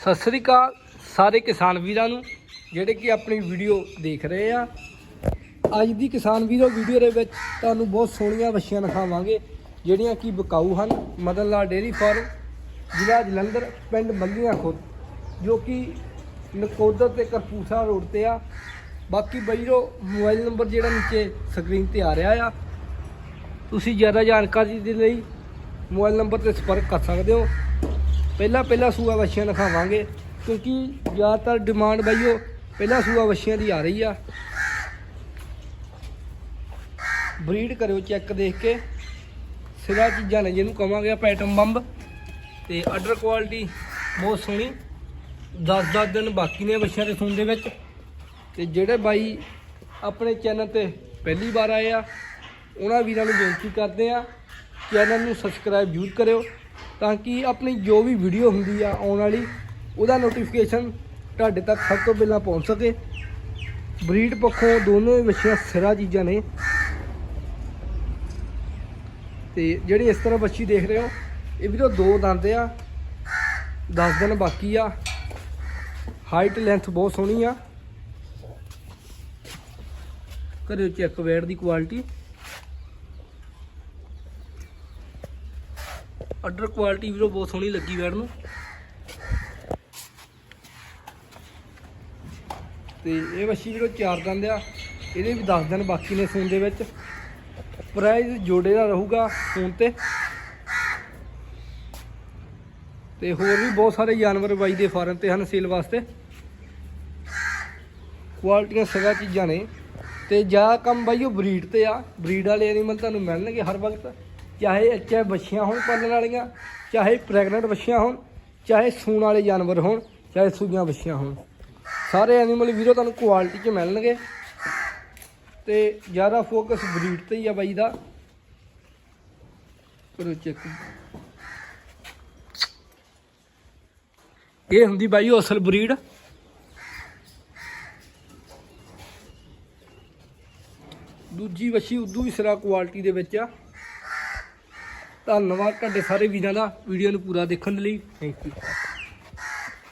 ਸਤਿ ਸ੍ਰੀ ਅਕਾਲ ਸਾਰੇ ਕਿਸਾਨ ਵੀਰਾਂ ਨੂੰ, ਜਿਹੜੇ ਕਿ ਆਪਣੀ ਵੀਡੀਓ ਦੇਖ ਰਹੇ ਆ। ਅੱਜ ਦੀ ਕਿਸਾਨ ਵੀਰੋ ਵੀਡੀਓ ਦੇ ਵਿੱਚ ਤੁਹਾਨੂੰ ਬਹੁਤ ਸੋਹਣੀਆਂ ਵੱਛੀਆਂ ਦਿਖਾਵਾਂਗੇ, ਜਿਹੜੀਆਂ ਕਿ ਬਕਾਊ ਹਨ। ਮਦਨ ਲਾਲ ਡੇਅਰੀ ਫਾਰਮ, ਜ਼ਿਲ੍ਹਾ ਜਲੰਧਰ, ਪਿੰਡ ਮੱਲੀਆਂ ਖੁਦ, ਜੋ ਕਿ ਨਕੋਦਰ ਤੇ ਕਰਪੂਸਾ ਰੋਡ ਤੇ ਆ। ਬਾਕੀ ਬਈਰੋ ਮੋਬਾਈਲ ਨੰਬਰ ਜਿਹੜਾ ਨੀਚੇ ਸਕਰੀਨ ਤੇ ਆ ਰਿਹਾ ਆ। ਤੁਸੀਂ ਜ਼ਿਆਦਾ ਜਾਣਕਾਰੀ ਦੇ ਲਈ ਮੋਬਾਈਲ ਨੰਬਰ ਤੇ ਸੰਪਰਕ ਕਰ ਸਕਦੇ ਹੋ। ਪਹਿਲਾਂ ਪਹਿਲਾਂ ਸੂਆ ਵੱਛੀਆਂ ਦਿਖਾਵਾਂਗੇ, ਕਿਉਂਕਿ ਜ਼ਿਆਦਾਤਰ ਡਿਮਾਂਡ ਬਾਈਓ ਪਹਿਲਾਂ ਸੂਆ ਵੱਛੀਆਂ ਦੀ ਆ ਰਹੀ ਆ। ਬਰੀਡ ਕਰਿਓ ਚੈੱਕ ਦੇਖ ਕੇ। ਸਿਰਾ ਚੀਜ਼ਾਂ ਨੇ ਜਿਹਨੂੰ ਕਵਾਂਗੇ ਪੈਟਮ ਬੰਬ। ਤੇ ਆਰਡਰ ਕੁਆਲਿਟੀ ਬਹੁਤ ਸੋਹਣੀ। 10-10 ਦਿਨ ਬਾਕੀ ਨੇ ਵੱਛੀਆਂ ਦੇ ਸੂਣ ਦੇ ਵਿੱਚ। ਤੇ ਜਿਹੜੇ ਬਾਈ ਆਪਣੇ ਚੈਨਲ ਤੇ ਪਹਿਲੀ ਵਾਰ ਆਏ ਆ, ਉਹਨਾਂ ਵੀਰਾਂ ਨੂੰ ਬੇਨਤੀ ਕਰਦੇ ਆ ਚੈਨਲ ਨੂੰ ਸਬਸਕ੍ਰਾਈਬ ਜ਼ਰੂਰ ਕਰਿਓ। ਤਾਂ ਕਿ ਆਪਣੀ ਜੋ ਵੀ ਵੀਡੀਓ ਹੁੰਦੀ ਆ ਆਉਣ ਵਾਲੀ, ਉਹਦਾ ਨੋਟੀਫਿਕੇਸ਼ਨ ਤੁਹਾਡੇ ਤੱਕ ਸਭ ਤੋਂ ਪਹਿਲਾਂ ਪਹੁੰਚ ਸਕੇ। ਬਰੀਡ ਪੱਖੋਂ ਦੋਨੋਂ ਹੀ ਵੱਛੀਆਂ ਸਿਰਾ ਚੀਜ਼ਾਂ ਨੇ। ਤੇ ਜਿਹੜੀ ਇਸ ਤਰ੍ਹਾਂ ਬੱਚੀ ਦੇਖ ਰਹੇ ਹੋ, ਇਹ ਵੀ ਤਾਂ ਦੋ ਦੰਦ ਆ 10 ਦਿਨ ਬਾਕੀ ਆ। ਹਾਈਟ ਲੈਂਥ ਬਹੁਤ ਸੋਹਣੀ ਆ। ਕਰਿਓ ਚੈੱਕ ਵੇੜ ਦੀ ਕੁਆਲਿਟੀ ਆਰਡਰ ਕੁਆਲਿਟੀ ਵੀਰੋ, ਬਹੁਤ ਸੋਹਣੀ ਲੱਗੀ ਵੇੜ ਨੂੰ। ਤੇ ਇਹ ਵੱਛੀ ਵੀਰੋ ਚਾਰ ਦੰਦ ਆ। ਇਹਦੇ ਵੀ 10 ਦਿਨ ਬਾਕੀ ਨੇ ਸੂਣ ਦੇ ਵਿੱਚ। ਪ੍ਰਾਈਸ ਜੋੜੇ ਦਾ ਰਹੂਗਾ ਫੋਨ ਤੇ। ਤੇ ਹੋਰ ਵੀ ਬਹੁਤ ਸਾਰੇ ਜਾਨਵਰ ਬਾਈ ਦੇ ਫਾਰਮ ਤੇ ਹਨ ਸੇਲ ਵਾਸਤੇ। ਕੁਆਲਿਟੀਆਂ ਸਗਾ ਚੀਜ਼ਾਂ ਨੇ। ਤੇ ਜਾ ਕੰਮ ਬਾਈ ਉਹ ਬਰੀਡ ਤੇ ਆ। ਬਰੀਡ ਵਾਲੇ ਐਨੀਮਲ ਤੁਹਾਨੂੰ ਮਿਲਣਗੇ ਹਰ ਵਕਤ। ਚਾਹੇ ਐਚਐਫ ਬੱਛੀਆਂ ਹੋਣ ਪਾਲਣ ਵਾਲੀਆਂ, ਚਾਹੇ ਪ੍ਰੈਗਨੈਂਟ ਬੱਛੀਆਂ ਹੋਣ, ਚਾਹੇ ਸੂਣ ਵਾਲੇ ਜਾਨਵਰ ਹੋਣ, ਚਾਹੇ ਸੂਈਆਂ ਬੱਛੀਆਂ ਹੋਣ। ਸਾਰੇ ਐਨੀਮਲ ਵੀਰੋ ਤੁਹਾਨੂੰ ਕੁਆਲਿਟੀ 'ਚ ਮਿਲਣਗੇ। ਤੇ ਜ਼ਿਆਦਾ ਫੋਕਸ ਬਰੀਡ ਤੇ ਹੀ ਆ ਬਾਈ ਦਾ। ਕਰੋ ਚੈੱਕ ਇਹ ਹੁੰਦੀ ਬਾਈ ਉਹ ਅਸਲ ਬਰੀਡ ਦੂਜੀ ਵੱਛੀ ਉਦੋਂ ਵੀ ਸਿਰਾ ਕੁਆਲਿਟੀ ਦੇ ਵਿੱਚ ਆ। ਧੰਨਵਾਦ ਤੁਹਾਡੇ ਸਾਰੇ ਵੀਰਾਂ ਦਾ। ਵੀਡੀਓ ਨੂੰ ਪੂਰਾ ਦੇਖਣ ਲਈ। Thank you